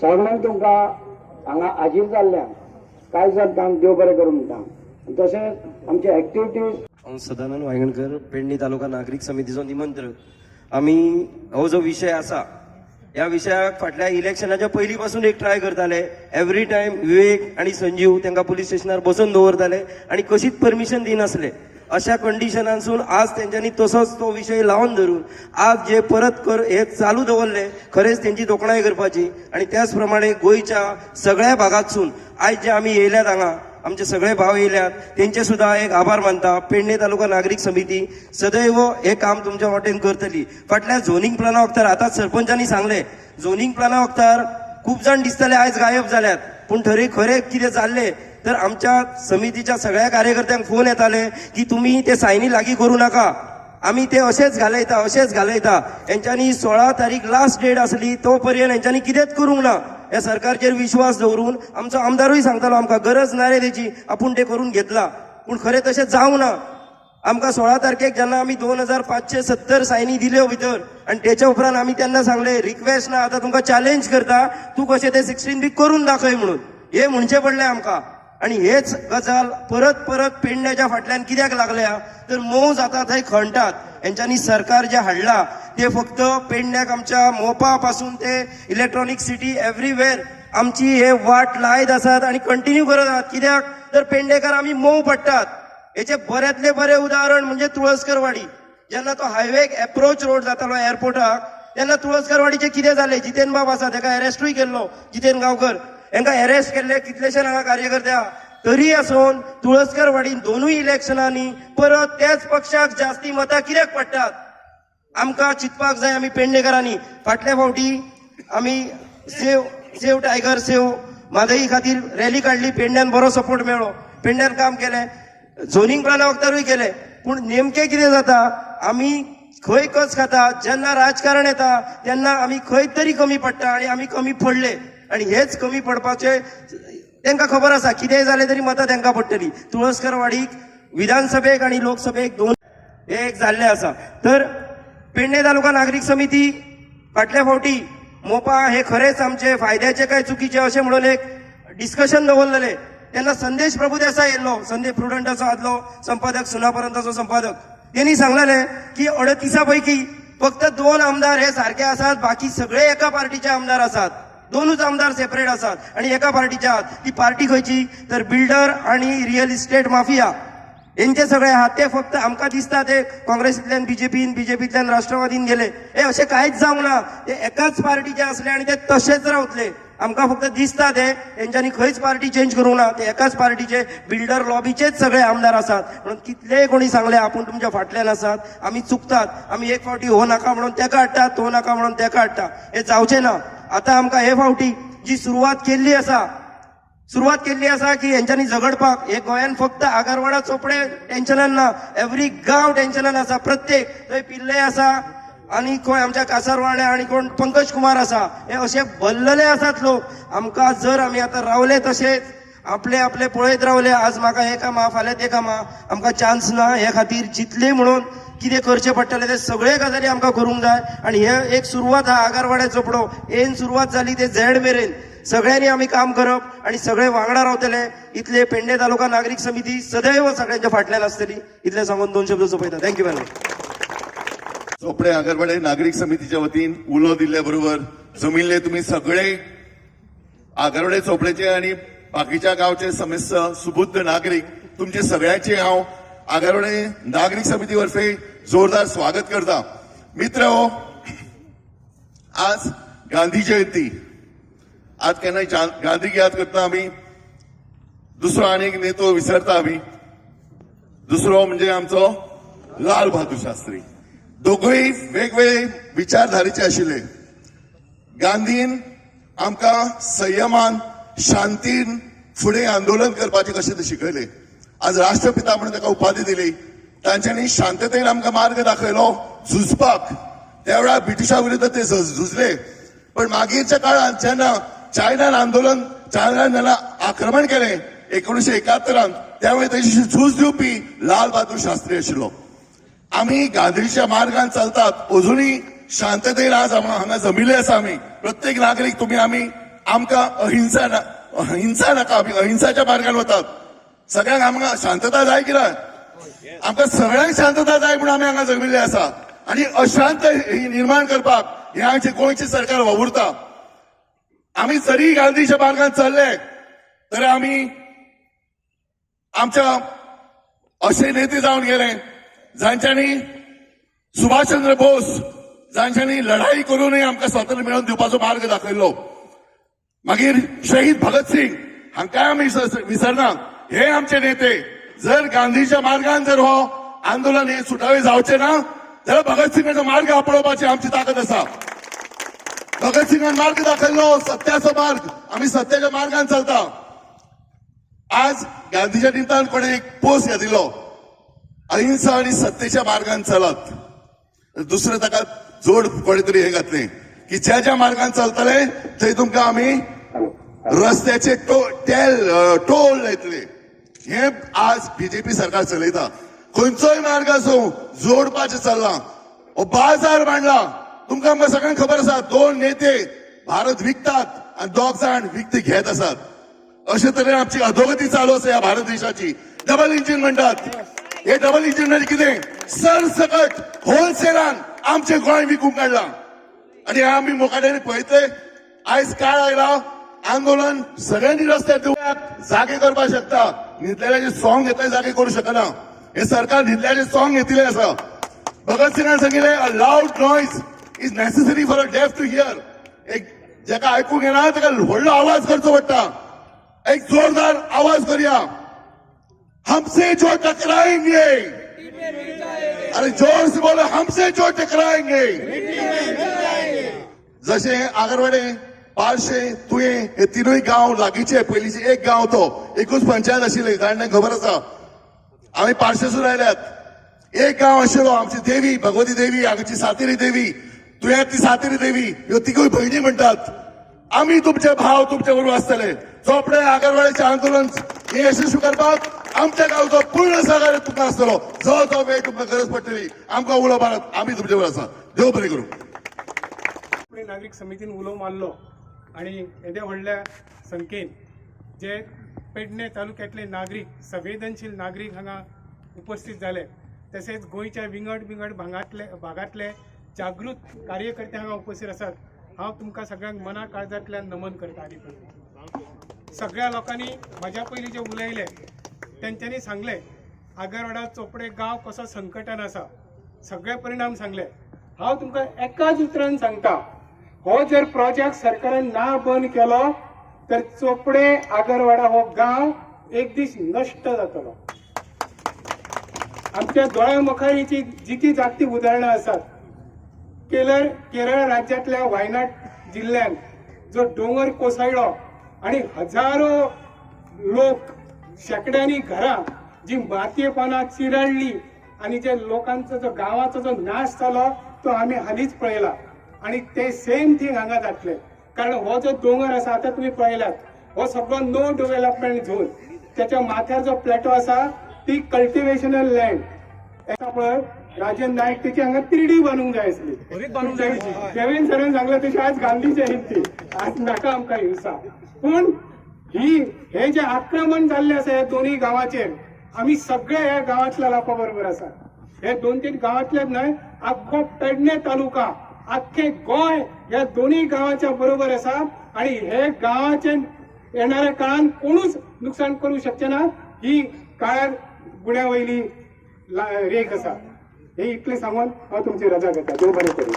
सगळ्यांक तुमकां हांगा हाजीर जाल्ल्यान कांय जातांक देव बरें करूं म्हणटा तशेंच आमचे एक्टिविटीज हांव सदानंद वांयगणकर पेडणे तालुका नागरीक समितीचो निमंत्रक. आमी हो जो विशय आसा ह्या विशयाक फाटल्या इलेक्शनाच्या पयलीं पासून एक ट्राय करताले एवरी टायम विवेक आनी संजीव तांकां पुलीस स्टेशनार बसून दवरताले आनी कशीच परमिशन दिनासले. अशा कंडिशनांसून आज तेंच्यांनी तसोच तो विशय लावन धरून आज जे परत कर हे चालू दवरले खरेंच तेंची तोखणाय करपाची आणि त्याच प्रमाणे गोंयच्या सगळ्या भागातसून आयज जे आमी येयल्यात हांगा आमचे सगळे भाव येयल्यात तेंचे सुद्धा एक आभार मानता. पेडणे तालुका नागरीक समिती सदैव हे काम तुमच्या वाटेन करतली. फाटल्या झोनिंग प्लाना वखदार आतां सरपंचांनी सांगले झोनिंग प्लाना वखदार खूप जाण दिसताले आयज गायब जाल्यात पूण ठरे खरे कितें जाल्ले तर आमच्या समितीच्या सगळ्या कार्यकर्त्यांक फोन येताले की तुम्ही ते सायनी लागीं करू नाका. आमी ते असेच घालयता असेच घालयता. हेंच्यांनी सोळा तारीख लास्ट डेट आसली तो पर्यंत हेंच्यांनी कितेंच करूंक ना? ह्या सरकारचेर विश्वास दवरून आमचो आमदारूय सांगतालो आमकां गरज ना रे तेची आपूण ते करून घेतला. पूण खरें तशें जावं ना. आमकां सोळा तारखेक जेन्ना आमी दोन हजार पांचशे सत्तर सायनी दिल्यो भितर आनी तेच्या उपरांत आमी तेन्ना सांगले रिक्वेस्ट ना आतां तुमकां चॅलेंज करता. तूं कशें ते सिक्स्टीन बी करून दाखय म्हणून. हे म्हणचें पडलें आमकां. आणि हेच गजाल परत परत पेडण्याच्या फाटल्यान कित्याक लागल्या? तर मोव जाता थंय खणटात हेंच्यांनी सरकार जे हाडला ते फक्त पेडण्याक आमच्या मोपा पासून ते इलेक्ट्रॉनिक सिटी एव्हरीवेअर आमची हे वाट लायत आसात आणि कंटिन्यू करत आहात कित्याक? तर पेडणेकार आमी मोव पडटात. हेचे बऱ्यातले बरें उदाहरण म्हणजे तुळसकरवाडी. जेन्ना तो हायवे एप्रोच रोड जातालो एअरपोर्टाक तेन्ना तुळसकरवाडीचे कितें जालें जितेन बाब आसा तेका अरेस्टूय केल्लो जितेन गांवकर. हांकां अरेस्ट केल्ले कितलेशे हांगा कार्यकर्ते आहा तरी आसून तुळसकर वाडीन दोनूय इलेक्शनांनी परत त्याच पक्षाक जास्ती मतां कित्याक पडटात? आमकां चिंतपाक जाय आमी पेडणेकरांनी. फाटल्या फावटी आमी save save tiger save Mhadei खातीर रॅली काडली पेडण्यान बरो सपोर्ट मेळ्ळो. पेडण्यान काम केलें झोनिंग प्लाना वखदारूय केलें. पूण नेमकें कितें जाता? आमी खंय कच खाता? जेन्ना राजकारण येता तेन्ना आमी खंय तरी कमी पडटा आनी आमी कमी पडले आनी हेच कमी पडपाचे तांकां खबर आसा कितेंय जालें तरी मतां तांकां पडटली तुळसकरवाडीक विधानसभेक आनी लोकसभेक दोन हे एक जाल्ले आसा तर पेडणे तालुका नागरीक समिती फाटल्या फावटी मोपा हे खरेच आमचे फायद्याचे काय चुकीचे अशें म्हणून एक डिस्कशन दवरलेले तेन्ना संदेश प्रभुदेसाय येयल्लो संदेश प्रुडंटाचो आदलो संपादक सुनापरंताचो संपादक. त्यांनी सांगलेले की अडतिसा पैकी फक्त दोन आमदार हे सारखे आसात बाकी सगळे एका पार्टीचे आमदार आसात दोनूच आमदार सेपरेट आसात आणि एका पार्टीचे आहात. ती पार्टी खंयची? तर बिल्डर आणि रिअल इस्टेट माफिया यांचे सगळे आहात. ते फक्त आमकां दिसता ते काँग्रेसींतल्यान बीजेपीन बीजेपीतल्यान राष्ट्रवादीन गेले. हे अशें कांयच जावंक ना. ते एकाच पार्टीचे असले आणि ते तसेच रावतले. आमकां फक्त दिसता ते तेंच्यांनी खंयच पार्टी चेंज करूंक ना. ते एकाच पार्टीचे बिल्डर लॉबीचेच सगळे आमदार आसात म्हणून कितलेय कोणी सांगले आपूण तुमच्या फाटल्यान आसात आमी चुकतात. आमी एक फावटी हो नाका म्हणून तेका हाडटात तो नाका म्हणून तेका हाडटा हे जावचें ना. आतां आमकां हे फावटी जी सुरवात केल्ली आसा सुरवात केल्ली आसा की हेंच्यांनी झगडपाक हे गोंयान फक्त आगारवाडा चोपडे टेन्शनान ना एवरी गांव टेन्शनान आसा प्रत्येक थंय पिल्ले आसा आनी कोण आमच्या कासारवाड्या आनी कोण पंकज कुमार आसा हे असे भल्लले आसात लोक. आमकां जर आमी आतां रावले तशेंच आपले आपले पळयत रावले आज म्हाका हे कामा फाल्यां ते कामा. आमकां चान्स ना हे खातीर जितले म्हणून कितें करचें पडटलें ते सगळे गजाली आमकां करूंक जाय. आनी हे एक सुरवात हा आगारवाड्या चोपडो एन सुरवात जाली ते झेड मेरेन. सगळ्यांनी आमी काम करप आनी सगळे वांगडा रावतले. इतले पेंडे तालुका नागरीक समिती सदैव सगळ्यांच्या फाटल्यान आसतली इतले सांगून दोन शब्द सोपयता thank you very much Chopde Agarwade नागरिक समितीच्या वतीन उलो दिल्ल्या बरोबर जमिल्ले तुम्ही सगळे आगरवाडे चोपड्याचे आणि बाकीच्या गावचे समस्त सुबुद्ध नागरिक तुमचे सगळ्यांचे हांव आगारवाडे नागरिक समिती वरफे जोरदार स्वागत करता. मित्र हो आज गांधी जयंती. आज केन्ना गांधीक याद करता आमी. दुसरो आनी एक नेतो विसरता आमी. दुसरो म्हणजे आमचो लाल बहादूर शास्त्री. दोगूय वेगवेगळे विचारधारेचे आशिल्ले. गांधीन आमकां संयमान शांतीन फुडें आंदोलन करपाचें कशें ते शिकयले आज राष्ट्रपिता म्हणून ताका उपाधी दिली. तांच्यांनी शांततेन आमकां मार्ग दाखयलो झुजपाक. त्या वेळार ब्रिटिशा विरुद्ध ते झुजले. पण मागीरच्या काळात जेन्ना चायनान आंदोलन चायनान जेन्ना आक्रमण केलें एकोणीशे एकात्तरांत त्यावेळी तेची झूज दिवपी लाल बहादूर शास्त्री आशिल्लो आम्ही गांधीच्या मार्गान चलतात. अजूनही शांततेन आज हांगा जमिल्ले आसा आमी प्रत्येक नागरीक तुम्ही आम्ही आमकां अहिंसा ना- अहिंसा नाका अहिंसाच्या मार्गान वतात. सगळ्यांक आमकां शांतता जाय कित्याक आमकां सगळ्यांक शांतता जाय म्हणून आमी हांगा जमिल्ले आसा. आणि अशांत निर्माण करपाक हे आमचे गोंयचे सरकार वावुरता. आमी जरी गांधीच्या मार्गात चल्ले तर आमी आमच्या असे नेते जावन गेले जांच्यांनी सुभाषचंद्र बोस जांच्यांनी लढाई करूनय आमकां स्वातंत्र्य मिळवून दिवपाचो मार्ग दाखयलो. मागीर शहीद भगतसिंग सिंग आमी विसर- विसरना हे आमचे नेते जर गांधीच्या मार्गान जर हो आंदोलन हे सुटावे जावचे ना जाल्यार भगतसिंगाचो मार्ग आपणोवपाची आमची ताकद आसा. भगत सिंगान मार्ग दाखयल्लो सत्याचो मार्ग. आमी सत्याच्या मार्गान चलता. आज गांधीच्या निमतान कोणे एक पोस्ट घातिल्लो. अहिंसा आणि सत्तेच्या मार्गान चलत. दुसरें ताका जोड कोणे तरी हे घातले. की ज्या ज्या मार्गान चलतले थंय तुमकां आमी रस्त्याचे टो टेल टोल लायतले हे आज बीजेपी सरकार चलयता. खंयचोय मार्ग आसूं जोडपाचें चल्ला. हो बाजार मांडला. तुमकां आमकां सगळ्यांक खबर आसा दोन नेते भारत विकतात आनी दोग जाण विकते घेत आसात. अशे तरेन आमची अधोगती चालू आसा ह्या भारत देशाची. डबल इंजिन म्हणटात हे डबल इंजिन म्हणजे कितें? सरसकट होलसेलान आमचे गोंय विकूंक काडलां आणि आम्ही मोकाट्याने पळतोय. आयज काळ आयला आंदोलन सगळ्यांनी रस्त्यात देऊयात जागे करपाक शकता. न्हिदलेल्याचे सॉंग घेतले जागे करू शकना हे सरकार न्हिदल्याचे सॉंग घेतिले आसा भगत सिंगान सांगितले a loud noise is necessary for a deaf to hear एक जेका आयकूंक येना तेका व्हडलो आवाज करचो पडटा एक जोरदार आवाज करूया. हमसे जो टकराएंगे. अरे जोर से बोलो हमसे जो टकराएंगे. जसे आगरवाडे पाळशे तुये हे तिनूय गांव लागींचे पयलींचे एक गांव तो. एकूच पंचायत आशिल्ली कारण खबर आसा आमी पाळशेसून आयल्यात एक गांव आशिल्लो हो, आमची देवी भगवती देवी आमची सातेरी देवी. तुवें ती सातेरी देवी ह्यो तिगूय भयणी म्हणटात आमी तुमचे भाव तुमचे बरोबर आसतले चोपडे आगरवाडीचे आंदोलन हे यशस्वी करपाक आमच्या गांवचो पूर्ण सहकार्य तुमकां आसतलो जो जो वेळ तुमकां गरज पडटली आमकां उलोवपाक आमी तुमचे बरोबर आसा देव बरें करूं. नागरीक समितीन उलो मारलो आणि येदे व्हडल्या संख्येन जे पेडणे तालुक्यातले नागरीक संवेदनशील नागरीक हांगा उपस्थित जाले तशेंच गोंयच्या विंगड विंगड भागांतले भागांतले जागृत कार्यकर्ते हांगा उपस्थित आसात हांव तुमकां सगळ्यांक मना काळजांतल्यान नमन करता आनी सगळ्या लोकांनी म्हज्या पयलीं जे उलयले तेंच्यांनी सांगले आगरवाडा चोपडे गांव कसो संकटान आसा. सगळे परिणाम सांगले. हांव तुमकां एकाच उतरान सांगता. हो जर प्रोजेक्ट सरकारान ना बंद केलो तर चोपडे आगरवाडा हो गांव एक दीस नश्ट जातलो आमच्या दोळ्या मुखारीची जिती जागती उदाहरणां आसात केरळ केरळ राज्यातल्या वायनाड जिल्ह्यात जो डोंगर कोसळलो आणि हजारो लोक शेकड्यांनी घरां जी मातयेपणां चिरडली आणि जे लोकांचो जो गांवाचो जो नाश जालो तो आमी हालींच पळयला आणि ते सेम थिंग हांगा जातले कारण हो जो दोंगर आसा आतां तुमी पळयलात हो सगळो नो डेव्हलपमेंट झोन. त्याच्या माथ्यार जो प्लॅटो आसा ती कल्टिवेशनल लँड त्यामुळे राजन नाईक त्याची हांगा तिरडी बांदूंक जाय आसली देवेंद्र सरान सांगलें तशें आज गांधी जयंती. आज नाका आमकां हिंसा. पूण ही हे जे आक्रमण जाल्ले आसा ह्या दोन्ही गांवाचेर आमी सगळे ह्या गांवांतल्या लोकां बरोबर आसा हे दोन तीन गांवांतलेच न्हय आख्खो पेडणे तालुका अख्खे गोंय ह्या दोन्ही गावाच्या बरोबर आसा आणि हे गांवाचे येणाऱ्या काळात कोणूच नुकसान करू शकचे ना? ही काळ गुण्या रेख आसा हे इतले सांगून हांव तुमची रजा घेता देव बरें करूं.